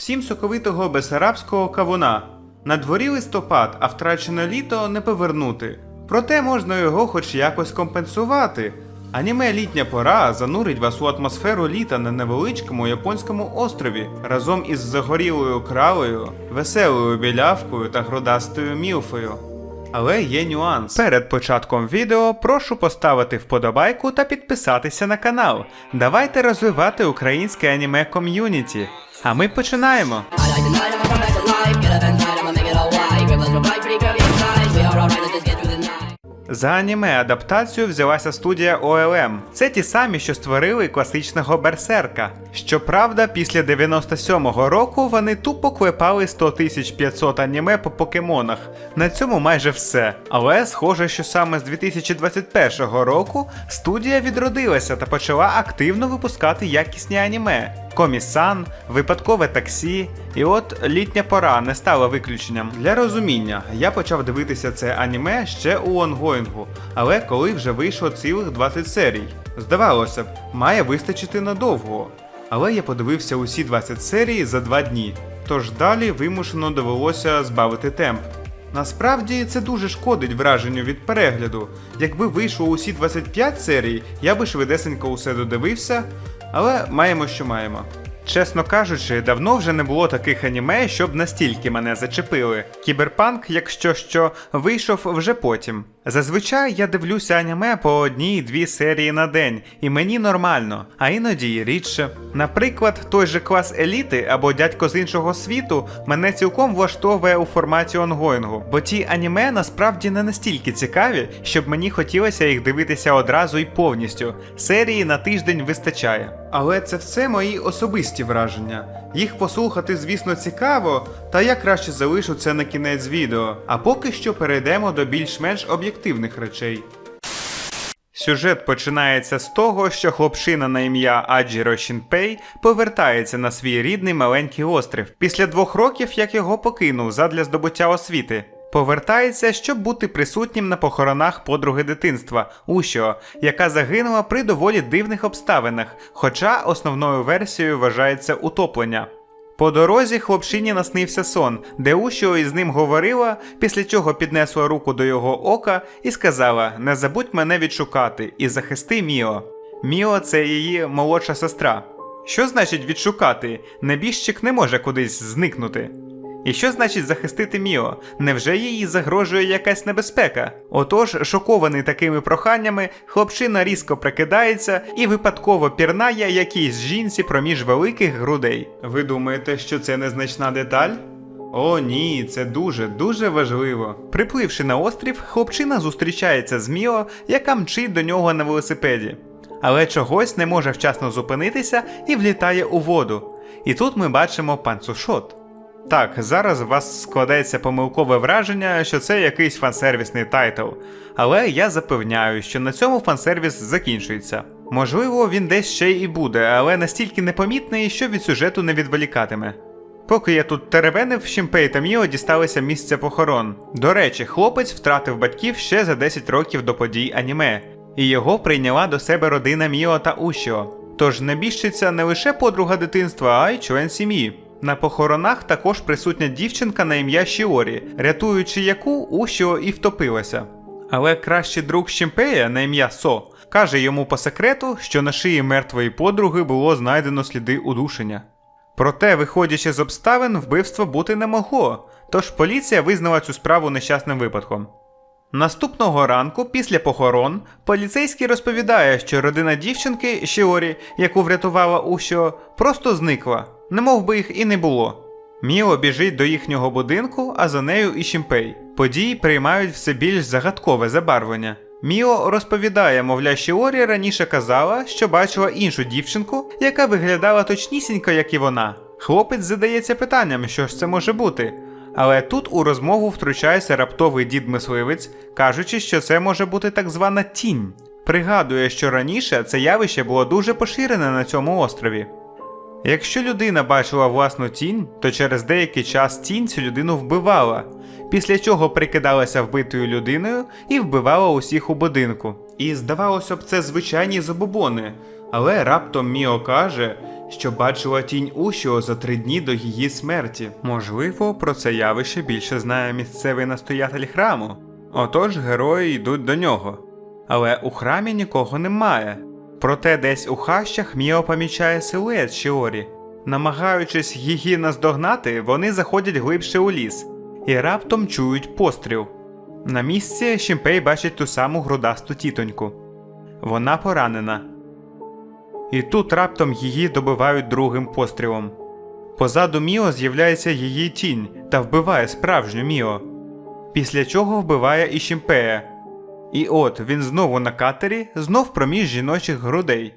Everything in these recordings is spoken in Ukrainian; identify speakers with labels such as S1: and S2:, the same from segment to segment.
S1: Всім соковитого безарабського кавуна. На дворі листопад, а втрачене літо не повернути. Проте можна його хоч якось компенсувати. Аніме літня пора занурить вас у атмосферу літа на невеличкому японському острові разом із загорілою кралею, веселою білявкою та грудастою мілфою. Але є нюанс. Перед початком відео прошу поставити вподобайку та підписатися на канал. Давайте розвивати українське аніме ком'юніті. А ми починаємо. За аніме адаптацію взялася студія OLM. Це ті самі, що створили класичного берсерка. Щоправда, після 97-го року вони тупо клепали 100 500 аніме по покемонах. На цьому майже все. Але схоже, що саме з 2021 року студія відродилася та почала активно випускати якісні аніме. Комісан, випадкове таксі, і от літня пора не стала виключенням. Для розуміння, я почав дивитися це аніме ще у онгоїнгу, але коли вже вийшло цілих 20 серій. Здавалося б, має вистачити надовго. Але я подивився усі 20 серій за 2 дні, тож далі вимушено довелося збавити темп. Насправді це дуже шкодить враженню від перегляду. Якби вийшло усі 25 серій, я би швидесенько усе додивився, але маємо, що маємо. Чесно кажучи, давно вже не було таких аніме, щоб настільки мене зачепили. Кіберпанк, якщо що, вийшов вже потім. Зазвичай я дивлюся аніме по одній-дві серії на день, і мені нормально, а іноді і рідше. Наприклад, той же клас еліти або дядько з іншого світу мене цілком влаштовує у форматі онгоїнгу, бо ті аніме насправді не настільки цікаві, щоб мені хотілося їх дивитися одразу і повністю. Серії на тиждень вистачає. Але це все мої особисті враження. Їх послухати, звісно, цікаво, та я краще залишу це на кінець відео. А поки що перейдемо до більш-менш об'єктивних речей. Сюжет починається з того, що хлопчина на ім'я Аджіро Шінпей повертається на свій рідний маленький острів після двох років, як його покинув задля здобуття освіти. Повертається, щоб бути присутнім на похоронах подруги дитинства Ушіо, яка загинула при доволі дивних обставинах, хоча основною версією вважається утоплення. По дорозі хлопчині наснився сон, де Ушіо із ним говорила, після чого піднесла руку до його ока і сказала: Не забудь мене відшукати і захисти Міо. Міо це її молодша сестра. Що значить відшукати? Небіжчик не може кудись зникнути. І що значить захистити Міо? Невже їй загрожує якась небезпека? Отож, шокований такими проханнями, хлопчина різко прикидається і випадково пірнає якійсь жінці проміж великих грудей. Ви думаєте, що це незначна деталь? О, ні, це дуже дуже важливо. Припливши на острів, хлопчина зустрічається з Міо, яка мчить до нього на велосипеді. Але чогось не може вчасно зупинитися і влітає у воду. І тут ми бачимо панцушот. Так, зараз у вас складається помилкове враження, що це якийсь фансервісний тайтл. Але я запевняю, що на цьому фансервіс закінчується. Можливо, він десь ще і буде, але настільки непомітний, що від сюжету не відволікатиме. Поки я тут теревенив, Шімпей та Міо дісталися місця похорон. До речі, хлопець втратив батьків ще за 10 років до подій аніме, і його прийняла до себе родина Міо та Ушіо. Тож небіжчиця не лише подруга дитинства, а й член сім'ї. На похоронах також присутня дівчинка на ім'я Шіорі, рятуючи яку Ушіо і втопилася. Але кращий друг Щімпея на ім'я Со каже йому по секрету, що на шиї мертвої подруги було знайдено сліди удушення. Проте, виходячи з обставин, вбивство бути не могло, тож поліція визнала цю справу нещасним випадком. Наступного ранку, після похорон, поліцейський розповідає, що родина дівчинки Шіорі, яку врятувала Ушіо, просто зникла, немов би їх і не було. Міо біжить до їхнього будинку, а за нею і Шімпей. Події приймають все більш загадкове забарвлення. Міо розповідає, мовляв, Шіорі раніше казала, що бачила іншу дівчинку, яка виглядала точнісінько, як і вона. Хлопець задається питанням, що ж це може бути. Але тут у розмову втручається раптовий дід-мисливець, кажучи, що це може бути так звана тінь. Пригадує, що раніше це явище було дуже поширене на цьому острові. Якщо людина бачила власну тінь, то через деякий час тінь цю людину вбивала, після чого прикидалася вбитою людиною і вбивала усіх у будинку. І здавалося б, це звичайні забобони, але раптом Міо каже, що бачила тінь Ушіо за три дні до її смерті. Можливо, про це явище більше знає місцевий настоятель храму. Отож герої йдуть до нього. Але у храмі нікого немає. Проте десь у хащах Міо помічає силует Шіорі. Намагаючись її наздогнати, вони заходять глибше у ліс і раптом чують постріл. На місці Шімпей бачить ту саму грудасту тітоньку. Вона поранена. І тут раптом її добивають другим пострілом. Позаду Міо з'являється її тінь та вбиває справжню Міо. Після чого вбиває і Шімпея. І от він знову на катері, знов проміж жіночих грудей.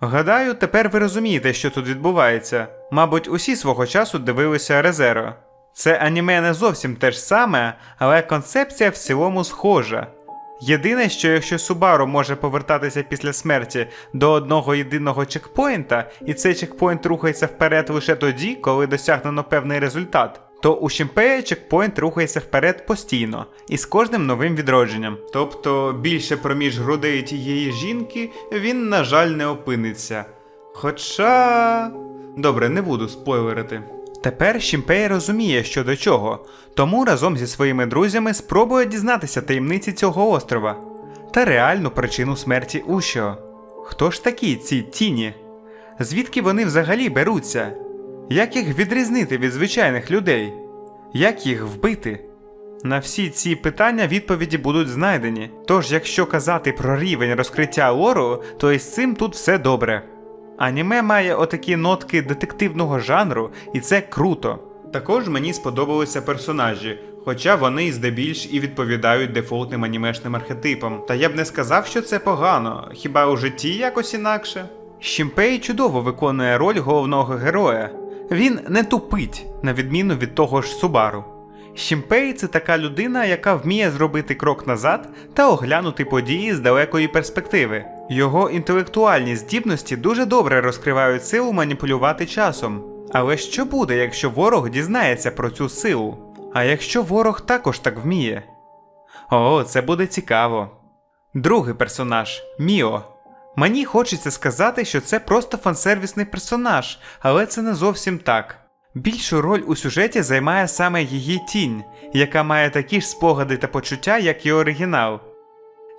S1: Гадаю, тепер ви розумієте, що тут відбувається. Мабуть, усі свого часу дивилися Резеро. Це аніме не зовсім те ж саме, але концепція в цілому схожа. Єдине, що якщо Субару може повертатися після смерті до одного єдиного чекпоінта, і цей чекпоінт рухається вперед лише тоді, коли досягнено певний результат, то у Шімпея чекпоінт рухається вперед постійно і з кожним новим відродженням. Тобто більше проміж грудей тієї жінки він, на жаль, не опиниться. Хоча. Добре, не буду спойлерити. Тепер Шімпей розуміє, що до чого, тому разом зі своїми друзями спробує дізнатися таємниці цього острова та реальну причину смерті Ушіо. Хто ж такі ці тіні? Звідки вони взагалі беруться? Як їх відрізнити від звичайних людей? Як їх вбити? На всі ці питання відповіді будуть знайдені. Тож, якщо казати про рівень розкриття лору, то із цим тут все добре. Аніме має отакі нотки детективного жанру, і це круто. Також мені сподобалися персонажі, хоча вони здебільш і відповідають дефолтним анімешним архетипам. Та я б не сказав, що це погано, хіба у житті якось інакше. Шімпей чудово виконує роль головного героя. Він не тупить, на відміну від того ж Субару. Шімпей це така людина, яка вміє зробити крок назад та оглянути події з далекої перспективи. Його інтелектуальні здібності дуже добре розкривають силу маніпулювати часом. Але що буде, якщо ворог дізнається про цю силу? А якщо ворог також так вміє? О, це буде цікаво. Другий персонаж Міо. Мені хочеться сказати, що це просто фансервісний персонаж, але це не зовсім так. Більшу роль у сюжеті займає саме її тінь, яка має такі ж спогади та почуття, як і оригінал.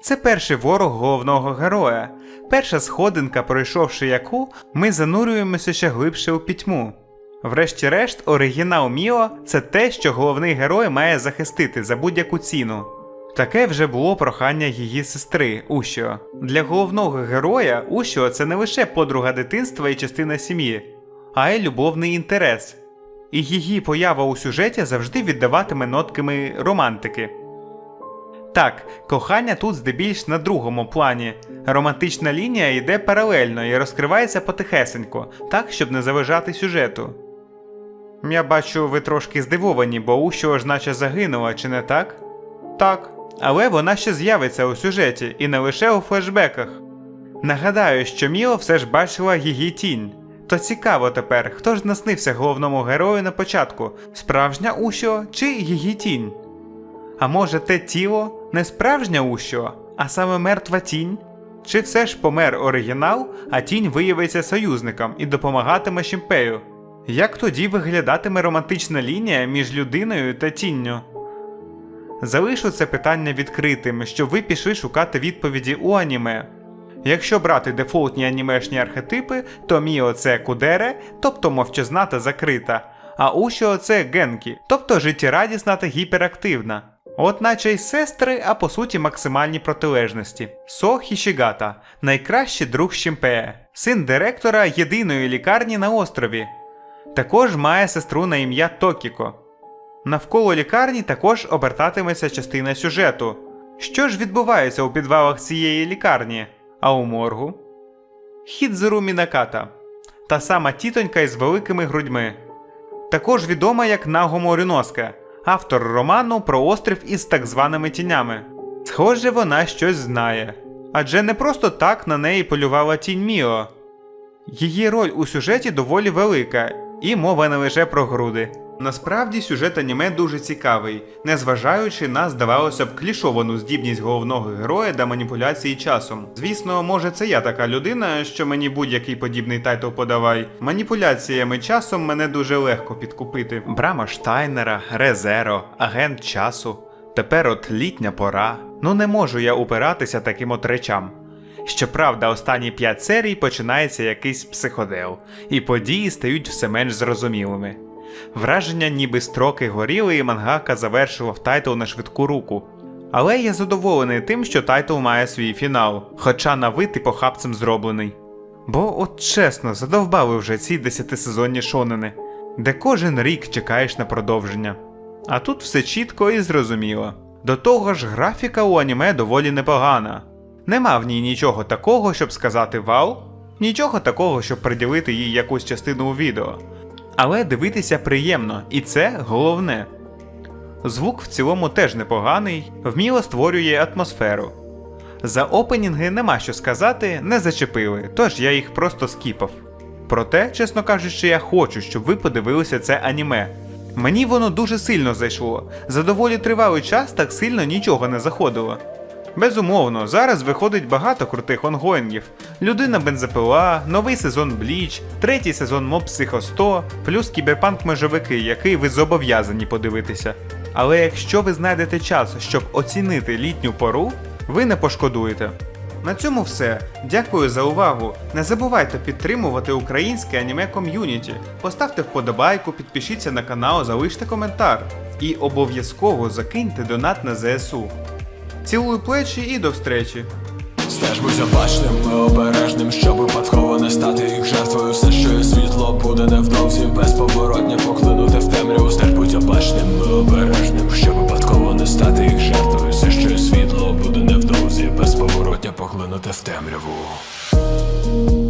S1: Це перший ворог головного героя, перша сходинка, пройшовши яку, ми занурюємося ще глибше у пітьму. Врешті-решт, оригінал Міо це те, що головний герой має захистити за будь-яку ціну. Таке вже було прохання її сестри Ушіо. Для головного героя Ушіо це не лише подруга дитинства і частина сім'ї, а й любовний інтерес. І її поява у сюжеті завжди віддаватиме нотками романтики. Так, кохання тут здебільш на другому плані. Романтична лінія йде паралельно і розкривається потихесенько, так, щоб не заважати сюжету. Я бачу, ви трошки здивовані, бо Ушіо ж наче загинула, чи не так? Так. Але вона ще з'явиться у сюжеті і не лише у флешбеках. Нагадаю, що Міо все ж бачила її тінь. То цікаво тепер, хто ж наснився головному герою на початку: справжня Ушіо чи її тінь? А може те тіло не справжня Ушіо, а саме мертва тінь? Чи все ж помер оригінал, а тінь виявиться союзником і допомагатиме Шімпею? Як тоді виглядатиме романтична лінія між людиною та тінню? Залишу це питання відкритим, щоб ви пішли шукати відповіді у аніме. Якщо брати дефолтні анімешні архетипи, то Міо це кудере, тобто мовчазна та закрита, а Ушіо це генкі, тобто життєрадісна та гіперактивна. От наче й сестри, а по суті максимальні протилежності. Со Хішігата найкращий друг Шімпея, син директора єдиної лікарні на острові. Також має сестру на ім'я Токіко. Навколо лікарні також обертатиметься частина сюжету. Що ж відбувається у підвалах цієї лікарні? А у моргу? Хідзеру Мінаката. Та сама тітонька із великими грудьми. Також відома як Наго Моріноска, автор роману про острів із так званими тінями. Схоже, вона щось знає. Адже не просто так на неї полювала тінь Міо. Її роль у сюжеті доволі велика, і мова не лише про груди. Насправді сюжет аніме дуже цікавий, незважаючи на, здавалося б, клішовану здібність головного героя до маніпуляції часом. Звісно, може це я така людина, що мені будь-який подібний тайтл подавай. Маніпуляціями часом мене дуже легко підкупити. Брама Штайнера, Резеро, агент часу. Тепер от літня пора. Ну не можу я упиратися таким от речам. Щоправда, останні п'ять серій починається якийсь психодел, і події стають все менш зрозумілими. Враження, ніби строки горіли, і мангака завершував тайтл на швидку руку. Але я задоволений тим, що тайтл має свій фінал, хоча на вид і похабцем зроблений. Бо, от чесно, задовбали вже ці десятисезонні шонени, де кожен рік чекаєш на продовження. А тут все чітко і зрозуміло. До того ж, графіка у аніме доволі непогана. Нема в ній нічого такого, щоб сказати вау, нічого такого, щоб приділити їй якусь частину у відео. Але дивитися приємно, і це головне. Звук в цілому теж непоганий, вміло створює атмосферу. За опенінги нема що сказати, не зачепили, тож я їх просто скіпав. Проте, чесно кажучи, я хочу, щоб ви подивилися це аніме. Мені воно дуже сильно зайшло. За доволі тривалий час так сильно нічого не заходило. Безумовно, зараз виходить багато крутих онгоїнгів. Людина бензопила, новий сезон Бліч, третій сезон Моб Психо 100, плюс кіберпанк межовики, який ви зобов'язані подивитися. Але якщо ви знайдете час, щоб оцінити літню пору, ви не пошкодуєте. На цьому все. Дякую за увагу. Не забувайте підтримувати українське аніме ком'юніті. Поставте вподобайку, підпишіться на канал, залиште коментар. І обов'язково закиньте донат на ЗСУ. Цілую плечі і до встречі.
S2: Стеж будь обачним і обережним, щоб випадково не стати їх жертвою. Все, що є світло, буде невдовзі безповоротня поклинути в темряву. Стеж будь обачним і обережним, щоб випадково не стати їх жертвою. Все, що є світло, буде невдовзі безповоротня поглинути в темряву.